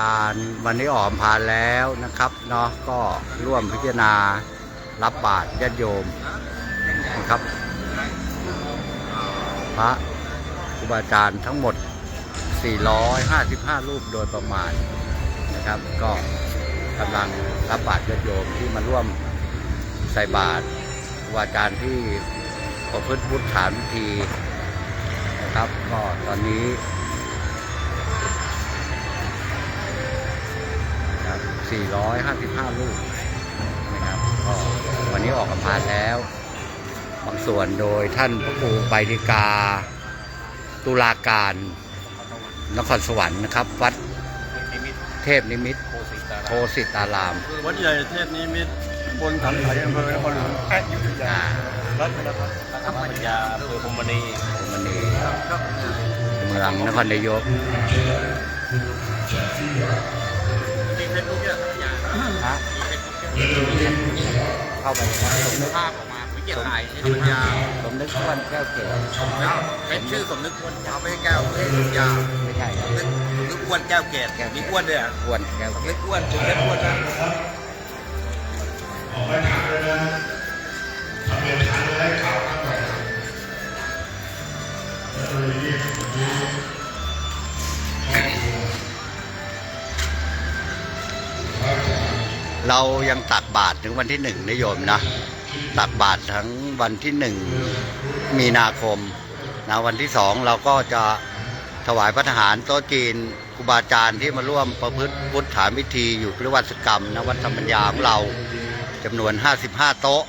การวันนี้ออกพานแล้วนะครับเนาะก็ร่วมพิจารณารับบาตรญาติโยมนะครับ พระครูบาอาจารย์ทั้งหมด 455 รูปโดยประมาณนะครับ ก็กำลังรับบาตรญาติโยมที่มาร่วมใส่บาตรครูบาอาจารย์ที่ประพฤติพุทธฐานวิธีนะครับ ก็ตอนนี้ 455 ลูกนะครับก็วันนี้ออกกำพานแล้ว บางส่วนโดยท่านพระครูใบดิกา ตุลาการนครสวรรค์นะครับ วัดเทพนิมิตรโคสิตาราม วัดใหญ่เทพนิมิตรบนถังไข่อำเภอนครหลวงอยุธยาอ่ารัตนพัฒน์ธรรมปัญญาอำเภอพรหมณีมันนีเมืองนครนายกมี เฟซบุ๊กเนี่ยฮะเข้าไปสมนึกภาพออกมาวิเกียรติไทยธรรมปัญญาสมนึกวันแก้วเกศเป็นชื่อสมนึกอ้วนเอาไม่ให้แก้วเทพปัญญาไม่ใช่ครับสมนึกอ้วนแก้วเกศมีอ้วนด้วยอะอ้วนแก้วสมเกนึศกอ้วนสมนึกอ้วนนะ เรายังตักบาตรถึงวันที่หนึ่งนิยมนะตักบาตรทั้งวันที่หนึ่งมีนาคมนะวันที่สองเราก็จะถวายพระทหารโต๊ะจีนครูบาอาจารย์ที่มาร่วมประพฤติพุทธฐานพิธีอยู่ริวัตกรรมนะวัดธรรมญาของเราจำนวน 55 โต๊ะ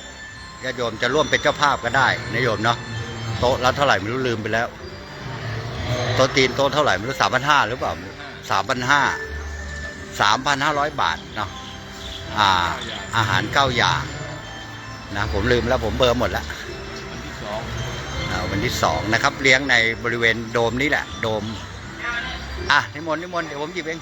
ญาติโยมจะร่วมเป็นเจ้าภาพก็ได้นะโยมเนาะโต๊ะละเท่าไหร่ไม่รู้ลืมไปแล้ว โต๊ะจีนโต๊ะเท่าไหร่ไม่รู้สามพันห้าหรือเปล่าสามพันห้าสามพันห้าร้อยบาทเนาะ อาอาหารเก้าอย่างนะผมลืมแล้วผมเบอร์หมดแล้ววันที่สองนะครับ เลี้ยงในบริเวณโดมนี้แหละ โดม อะนิมนต์นิมนต์เดี๋ยวผมหยิบเอง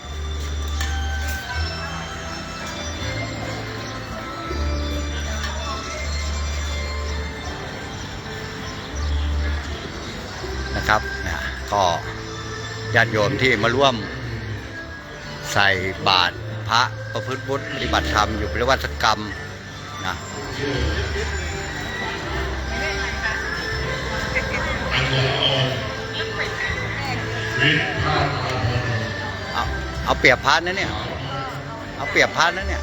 นะครับนะก็ญาติโยมที่มาร่วมใส่บาตร ระประพฤติพุทธปฏิบัติธรรมอยู่ปริวัติกรรมนะเอาเอาเปรียบพระนะเนี่ย เอาเปรียบพระนะเนี่ย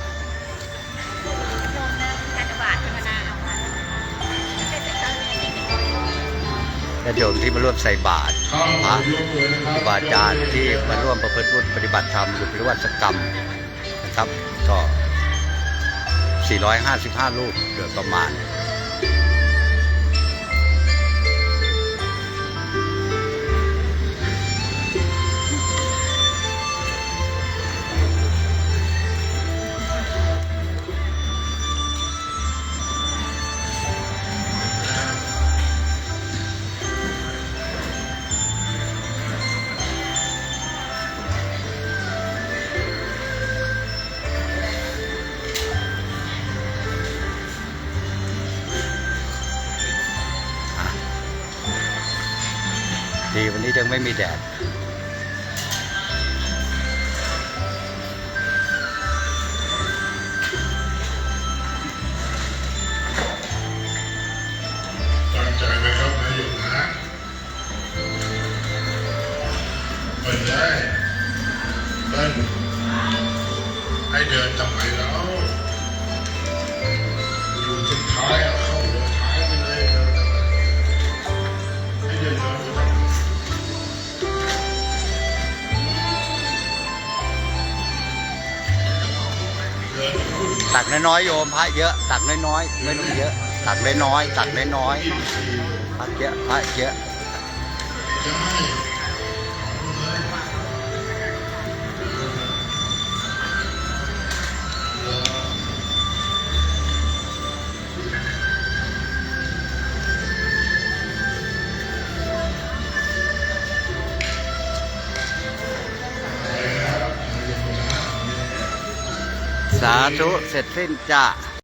โยมนะการบาทธรรมดาเอาค่ะไม่ใช่เซ็นเตอร์เลยญาติโยมที่มาร่วมใส่บาตรพระบาอาจารย์ที่มาร่วมประพฤติพุทธปฏิบัติธรรมอยู่ปริวัติกรรม นะครับ ก็ 455 ลูกโดยประมาณ ดีวันนี้ยังไม่มีแดดตั้งใจนะครับนายหยุดนะไปได้เดินให้เดินทำไมแล้ว ตักน้อยๆโยมพระเยอะ ตักน้อยๆไม่ต้องเยอะ ตักน้อยๆตักน้อยๆพระเยอะพระเยอะ สาธุเสร็จสิ้นจ้า